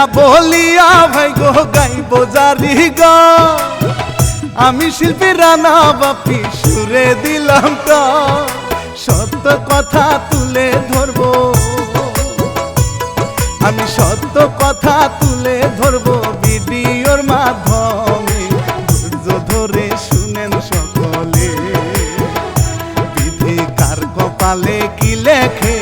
এটা বলিয়া, ভাই গো, গাইব জারি গা। আমি শিল্পী রানা বাপি, সুরে দিলাম তো। সত্য কথা তুলে ধরবো। আমি সত্য কথা তুলে ধরবো ভিডিওর মাধ্যমে। ধৈর্য ধরে শুনেন সকলে। বিধি কার কপালে কি লেখে?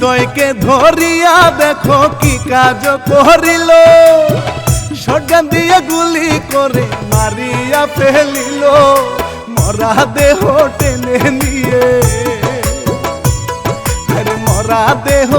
হৃদয়কে ধরিয়া দেখো কি কাজ করিল। সজ্ঞান দিয়ে গুলি করে মারিয়া ফেলিল। মরা দেহ টেনে নিয়ে। মরা দেহ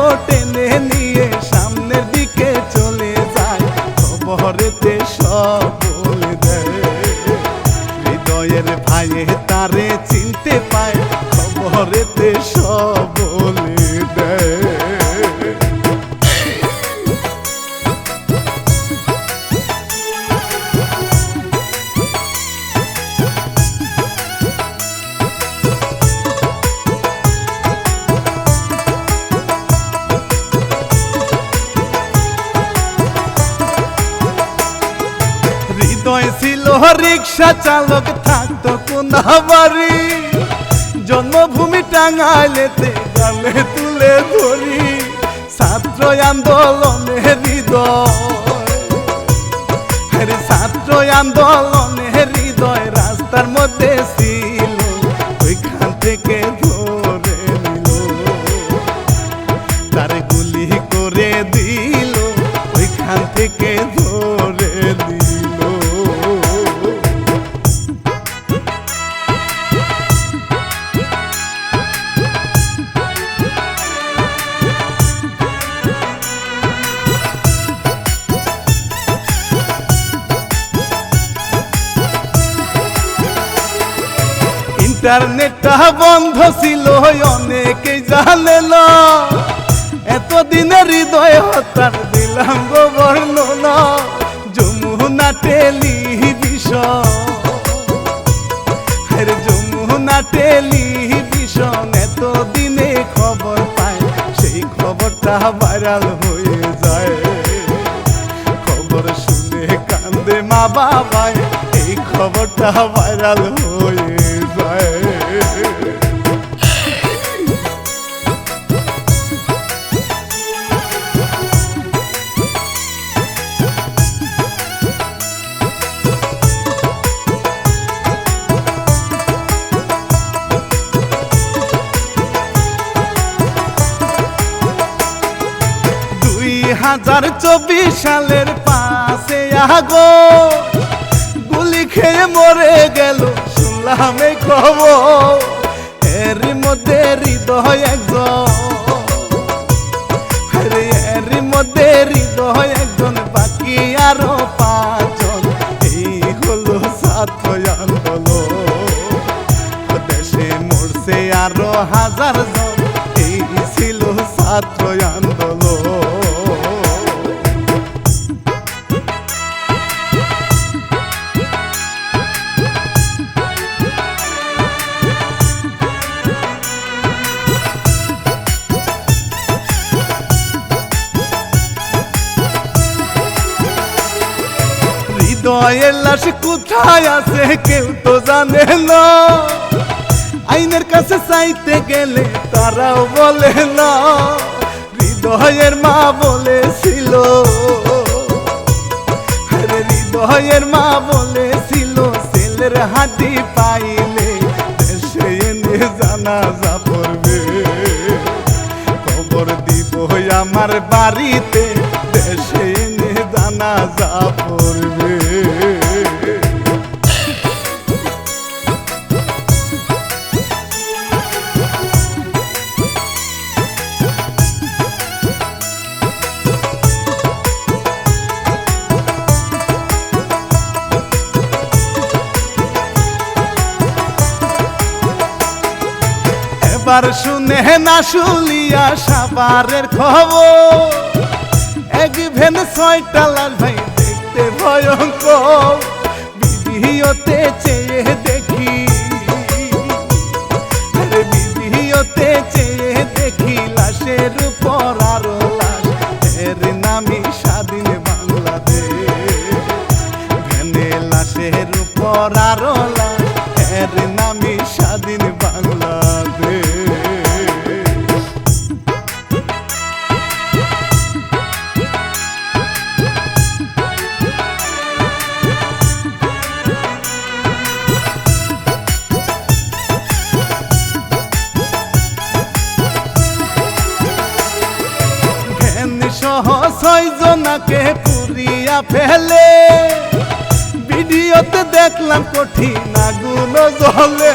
রিক্সা চালক থাকতো কোনাবাড়ি জন্মভূমি টাঙালেতে গালে তুলে ধরি। ছাত্র আন্দোলনে হৃদয়। আরে ছাত্র আন্দোলনে ইন্টারনেটটা বন্ধ ছিল অনেকেই জানে না এতদিনের হৃদয় হতার হাজার চব্বিশ সালের পাশে আগো গুলি খেয়ে মরে গেল, শুনলাম এই খবর। এর মধ্যে হৃদয় একজন। এর মধ্যে হৃদয় একজন, বাকি আরও হৃদয়ের লাশ কোথায় আছে কেউ তো জানে না। আইনের কাছে চাইতে গেলে তারাও বলে না। হৃদয়ের মা বলেছিল। হৃদয়ের মা বলেছিল, ছেলের হাতি পাইলে দেশে এনে জানাজা পড়বে। খবর দিব আমার বাড়িতে এবার শুনে না শুলিয়া সাবারের খবর। এক ভেন ছয়টা লাল ভাই দেখতে ভয়ঙ্কর। ফেলে। ভিডিওতে দেখলাম কঠিন আগুন জ্বলে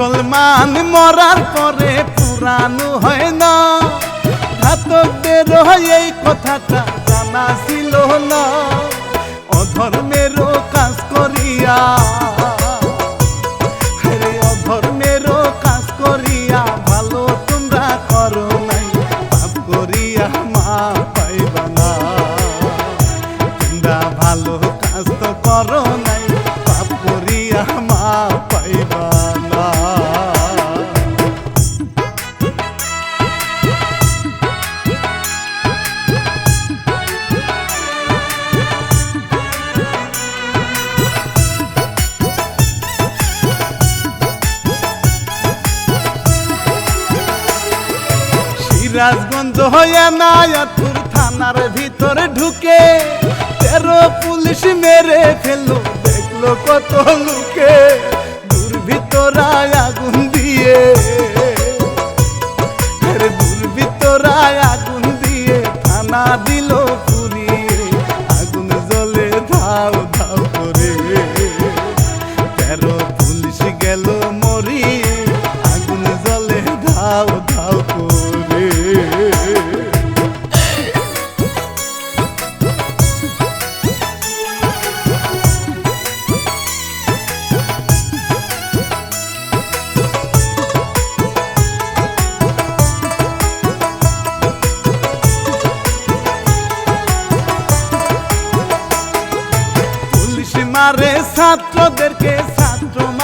মুসলমান মরার পরে পুরানো হয় না। ঘাতকদের এই কথাটা জানা ছিল না। অধর্মেরও কাজ করিয়া সিরাজগঞ্জ হইয়া নায়াতুর থানার ভিতরে ঢুকে তেরো পুলিশ মেরে ফেলল, দেখল কত লোকে। দুর্ভিতরায় আগুন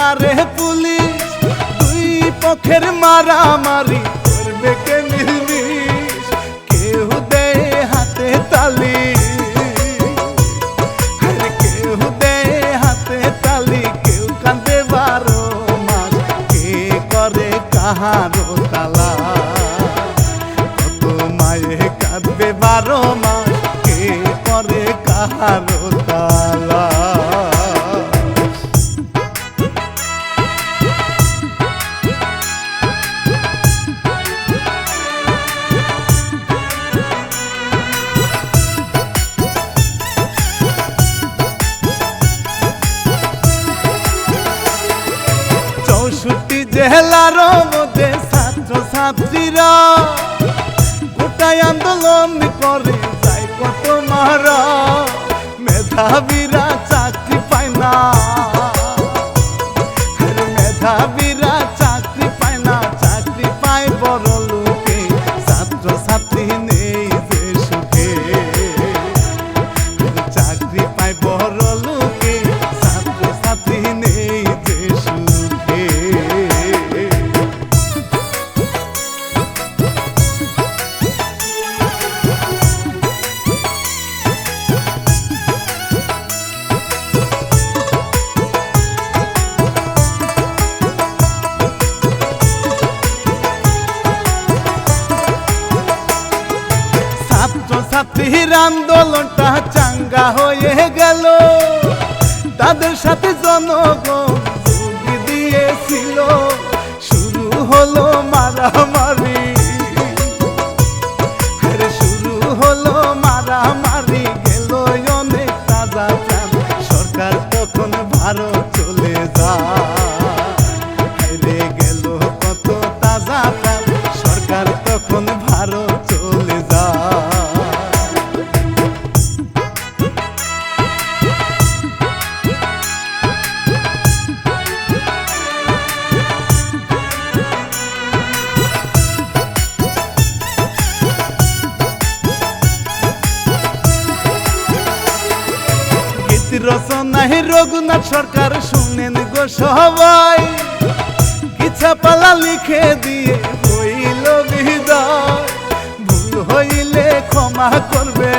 ছাত্র মারে পুলিশ, দুই পক্ষের মারামারি করবে কে মিলমিশ? কেউ দেয় হাতে তালি? কেউ দেয় হাতে তালি? কেউ কান্দে বারো মাস। কে করে কাহারো তালা? কত মায়ে কাঁদবে বারো মাস। কে করে কাহারো তালা? জেলার মধ্যে ছাত্র ছাত্রীরা গোটাই আন্দোলন করে যাই কত মারা। মেধাবীরা আন্দোলনটা চাঙ্গা হয়ে গেল। তাদের সাথে রঘুনাথ সরকার শুনেন গো সবাই। কিছা পালা লিখে দিয়ে হইল বিদায়। ভুল হইলে ক্ষমা করবে